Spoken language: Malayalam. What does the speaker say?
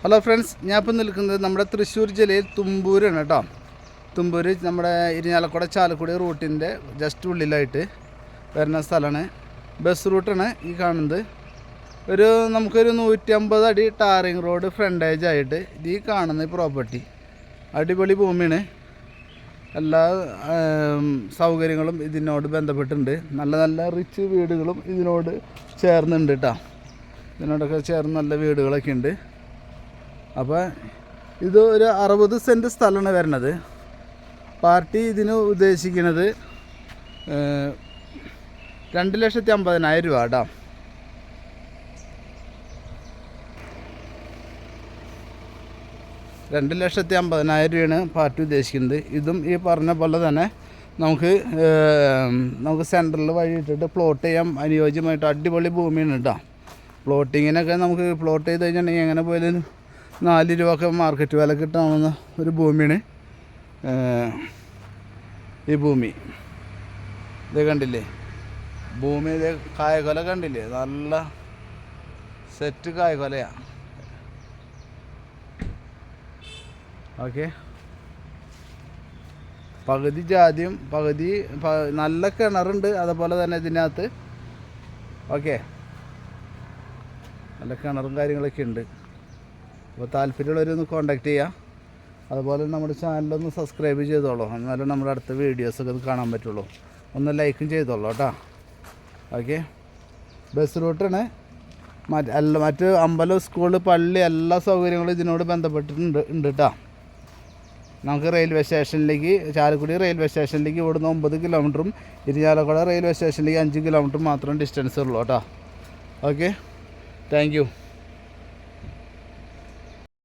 ഹലോ ഫ്രണ്ട്സ് ഞാൻ ഇപ്പം നിൽക്കുന്നത് നമ്മുടെ തൃശ്ശൂർ ജില്ലയിൽ തുമ്പൂരാണ് കേട്ടോ. തുമ്പൂർ നമ്മുടെ ഇരിഞ്ഞാലക്കുട ചാലക്കുടി റൂട്ടിന്റെ ജസ്റ്റ് ഉള്ളിലായിട്ട് വരുന്ന സ്ഥലമാണ്. ബസ് റൂട്ടാണ് ഈ കാണുന്നത്. ഒരു നമുക്കൊരു നൂറ്റമ്പത് അടി ടാറിങ് റോഡ് ഫ്രണ്ടേജ് ആയിട്ട് ഇത് ഈ കാണുന്ന പ്രോപ്പർട്ടി അടിപൊളി ഭൂമിയാണ്. എല്ലാ സൗകര്യങ്ങളും ഇതിനോട് ബന്ധപ്പെട്ടുണ്ട് നല്ല നല്ല റിച്ച് വീടുകളും ഇതിനോട് ചേർന്നുണ്ട് കേട്ടോ. ഇതിനോടൊക്കെ ചേർന്ന് നല്ല വീടുകളൊക്കെ ഉണ്ട്. അപ്പോൾ ഇത് ഒരു അറുപത് സെന്റ് സ്ഥലമാണ് വരുന്നത് പാർട്ടി ഇതിന് ഉദ്ദേശിക്കുന്നത് രണ്ട് ലക്ഷത്തി അമ്പതിനായിരം രൂപ കേട്ടോ രണ്ട് ലക്ഷത്തി അമ്പതിനായിരം രൂപയാണ് പാർട്ടി ഉദ്ദേശിക്കുന്നത്. ഇതും ഈ പറഞ്ഞ പോലെ തന്നെ നമുക്ക് നമുക്ക് സെന്ററിൽ വഴി ഇട്ടിട്ട് പ്ലോട്ട് ചെയ്യാം. അനുയോജ്യമായിട്ട് അടിപൊളി ഭൂമിയാണ് കേട്ടോ പ്ലോട്ടിങ്ങിനൊക്കെ നമുക്ക് പ്ലോട്ട് ചെയ്ത് കഴിഞ്ഞിട്ടുണ്ടെങ്കിൽ എങ്ങനെ പോയാലും നാല് രൂപ ഒക്കെ മാർക്കറ്റ് വില കിട്ടാവുന്ന ഒരു ഭൂമിയാണ്. ഈ ഭൂമി. ഇത് കണ്ടില്ലേ? ഭൂമി ഇത് കായകൊല കണ്ടില്ലേ? നല്ല സെറ്റ് കായകൊലയാണ് ഓക്കെ. പകുതി ജാതിയും പകുതി നല്ല കിണറുണ്ട്. അതുപോലെ തന്നെ ഇതിനകത്ത്. ഓക്കെ. നല്ല കിണറും കാര്യങ്ങളൊക്കെ ഉണ്ട്. അപ്പോൾ താല്പര്യമുള്ളവരൊന്ന് കോണ്ടാക്ട് ചെയ്യുക. അതുപോലെ നമ്മുടെ ചാനലൊന്ന് സബ്സ്ക്രൈബ് ചെയ്തോളൂ. എന്നാലും നമ്മുടെ അടുത്ത വീഡിയോസൊക്കെ ഇത് കാണാൻ പറ്റുള്ളൂ. ഒന്ന് ലൈക്കും ചെയ്തോളൂ കേട്ടോ. ഓക്കെ ബസ് റൂട്ടാണ് മറ്റ് അല്ല മറ്റ് അമ്പലം സ്കൂൾ പള്ളി എല്ലാ സൗകര്യങ്ങളും ഇതിനോട് ബന്ധപ്പെട്ടിട്ടുണ്ട് ഉണ്ട് കേട്ടോ. നമുക്ക് റെയിൽവേ സ്റ്റേഷനിലേക്ക് ചാലക്കുടി റെയിൽവേ സ്റ്റേഷനിലേക്ക് ഇവിടുന്ന് ഒമ്പത് കിലോമീറ്ററും ഇരിഞ്ഞാലക്കുട റെയിൽവേ സ്റ്റേഷനിലേക്ക് അഞ്ച് കിലോമീറ്റർ മാത്രം ഡിസ്റ്റൻസ് ഉള്ളൂ കേട്ടോ. Okay thank